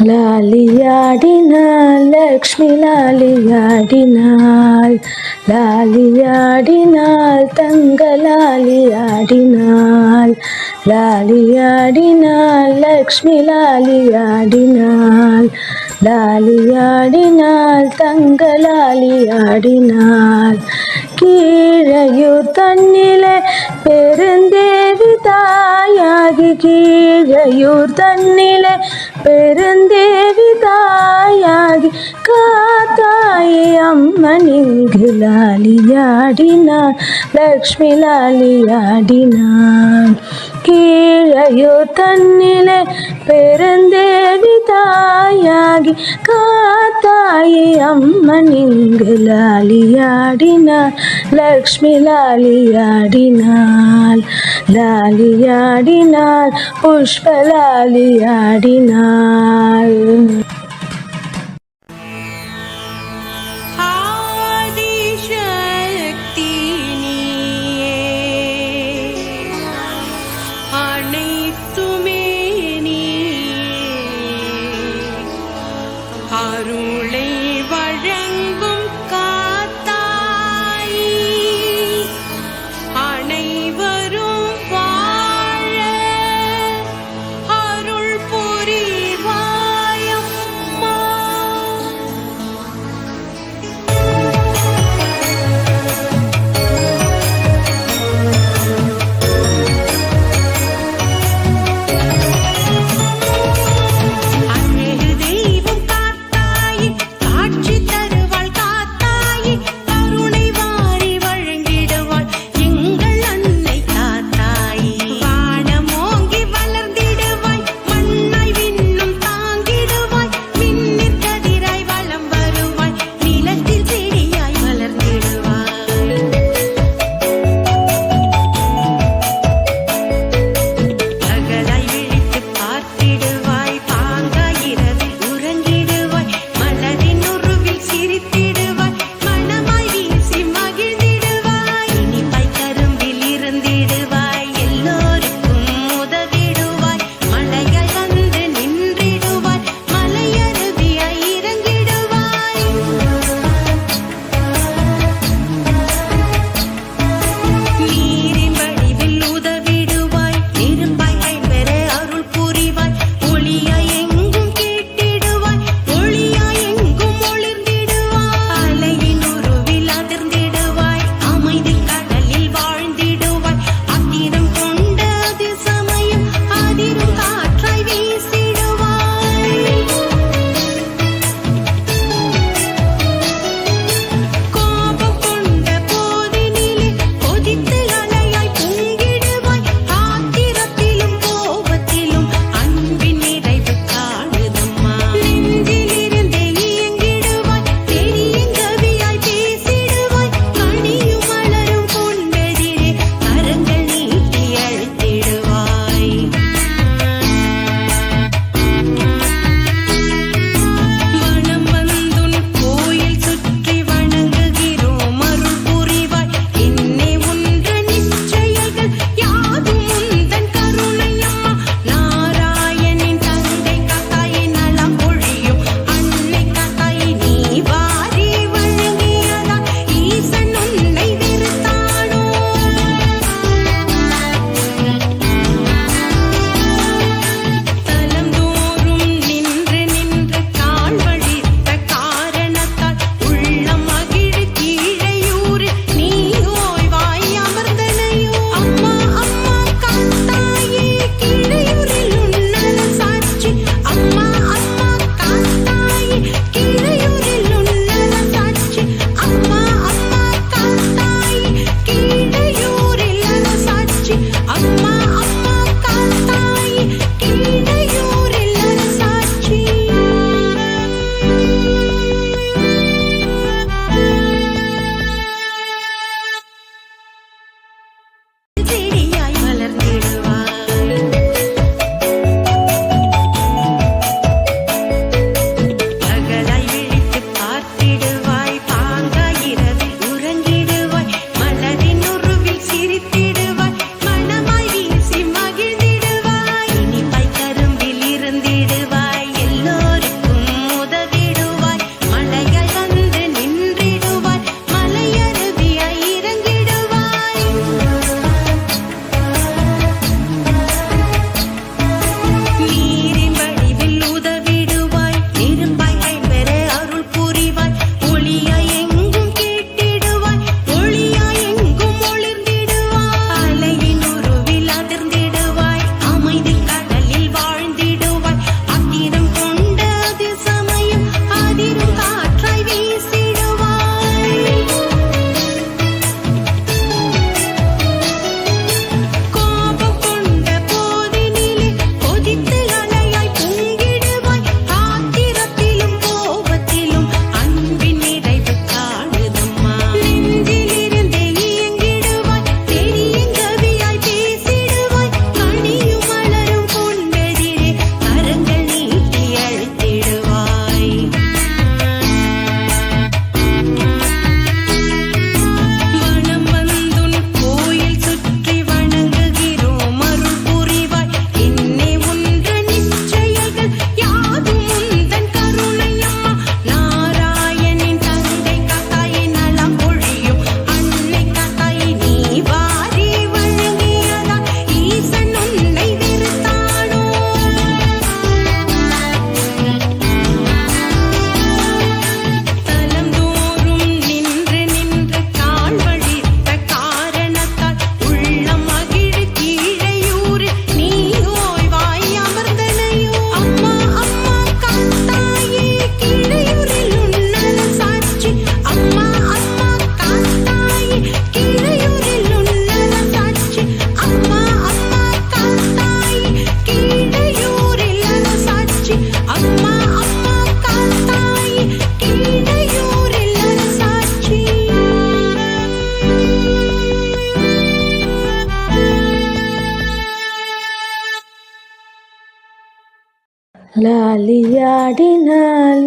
லாலியாடினாள் லக்ஷ்மி லாலியாடினாள் லாலியாடினாள் தங்க லாலியாடினாள் லாலியாடினாள் லக்ஷ்மி லாலியாடினாள் லாலியாடினாள் தங்க லாலியாடினாள். கீழையூர் தன்னிலே பெருந்தேவி தாயாகி கீழையூர் தன்னிலே பெருந்தேவி தாயாகி காத்தாயே அம்மன் இங்கு லாலியாடினான் லக்ஷ்மி லாலியாடினான் கீழையோ தன்னிலே பெருந்தேவி தாயாகி காத்தாயே அம்மன் இங்கு லாலியாடினாள் லக்ஷ்மி லாலியாடினாள் லாலியாடினாள் புஷ்ப லாலியாடினாள்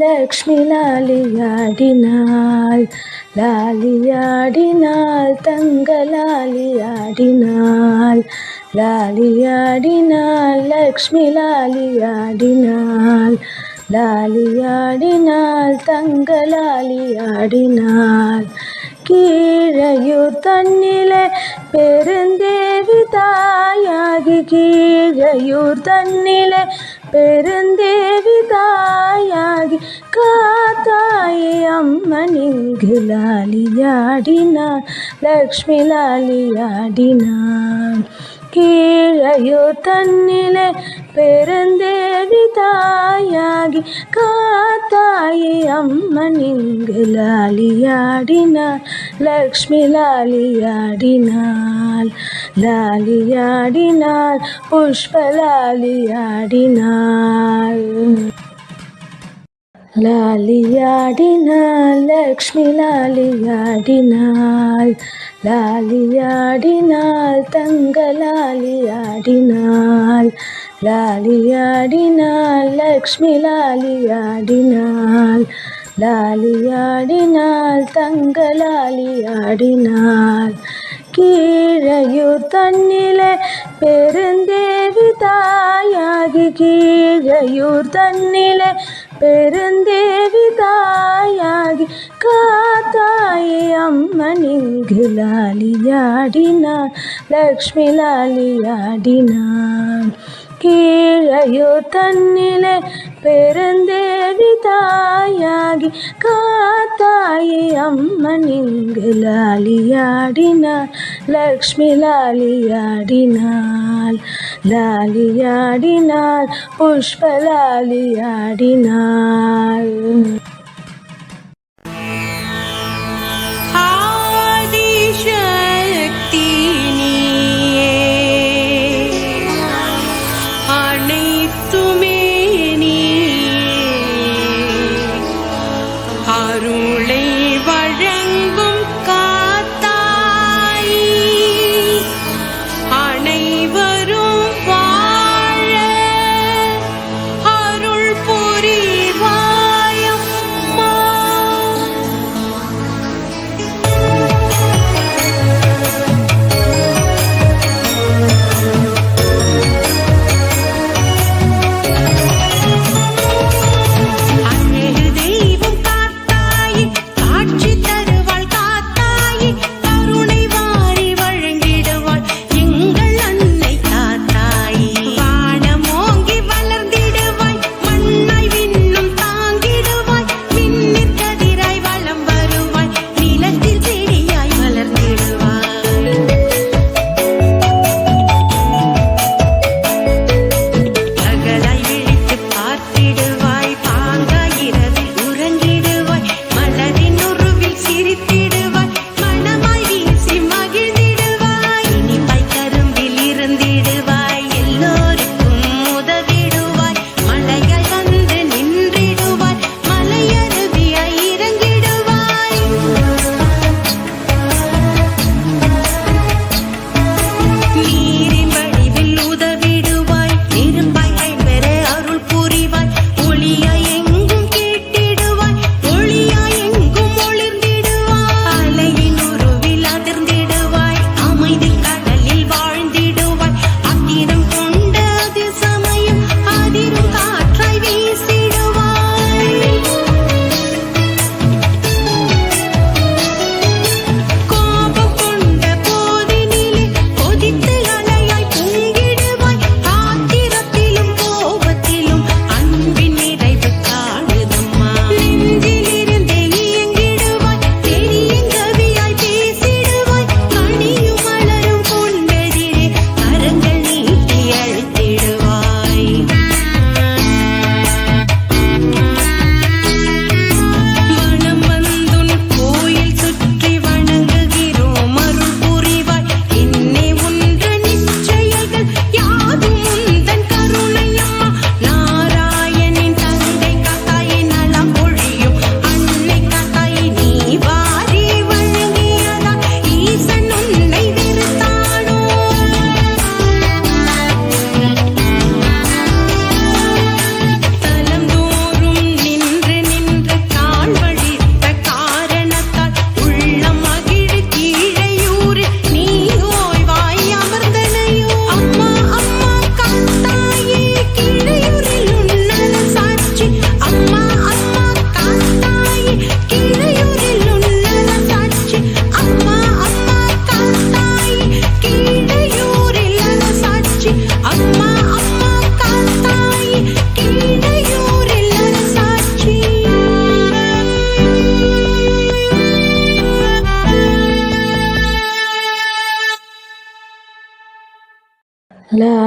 லக்ஷ்மி லாலியாடினாள் லாலியாடினாள் தங்க லாலியாடினாள் லாலியாடினாள் லக்ஷ்மி லாலியாடினாள் லாலியாடினாள் தங்க லாலியாடினாள் கீழையூர் தன்னிலே பெருந்தேவி தாயாகி கீழையூர் தன்னிலே பெருந்தேவி தாய் அம்மன் இங்கு லக்ஷ்மி லாலியாடினாள் கீழையோ தன்னிலே பெருந்தேவி தாயாகி காத்தாயி அம்மன் இங்கு லாலியாடினாள் லக்ஷ்மி லாலியாடினாள். லாலியாடினாள் புஷ்ப லாலியாடினாள். லாலியாடினாள் லக்ஷ்மி லாலியாடினாள் லாலியாடினாள் தங்க லாலியாடினாள் லாலியாடினாள் லக்ஷ்மி லாலியாடினாள் லாலியாடினாள் தங்க லாலியாடினாள் கீழையூர் தன்னிலே பெருந்தேவி தாயாகி கீழையூர் தன்னிலே பெருந்தேவி தாயாகி காத்தாயி அம்மன் இங்கு லாலியாடினாள் லக்ஷ்மி லாலியாடினாள் கீழையோ தன்னிலே பெருந்தேவி தாயாகி காத்தாயி அம்மன் இங்கு லாலியாடினாள். லக்ஷ்மி லாலியாடினாள். லாலியாடினாள். புஷ்ப லாலியாடினாள்.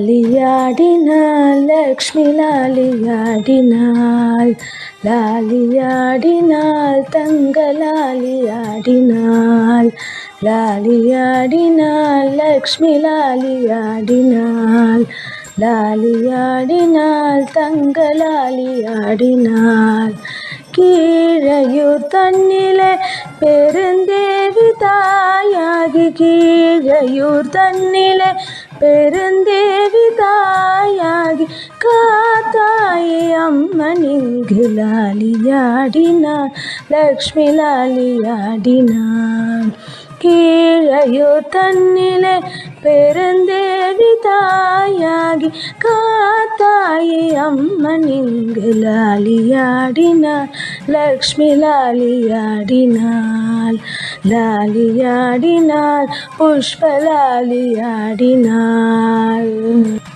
லாலியாடினாள் லக்ஷ்மி லாலியாடினாள் லாலியாடினாள் தங்க லாலியாடினாள் லாலியாடினாள் லக்ஷ்மி லாலியாடினாள் லாலியாடினாள் தங்க லாலியாடினாள் கீழையூர் தன்னிலே பெருந்தேவி தாயாகி கீழையூர் தன்னிலே பெருந்தேவி தாயாகி காத்தாயி அம்மன் இங்கு லாலியாடினாள் லக்ஷ்மி லாலியாடினாள் கீழையோ தன்னிலே பெருந்தேவி தாயாகி காத்தாயி அம்மன் இங்கு லாலியாடினாள். லக்ஷ்மி லாலியாடினாள். லாலியாடினாள். புஷ்ப லாலியாடினாள்.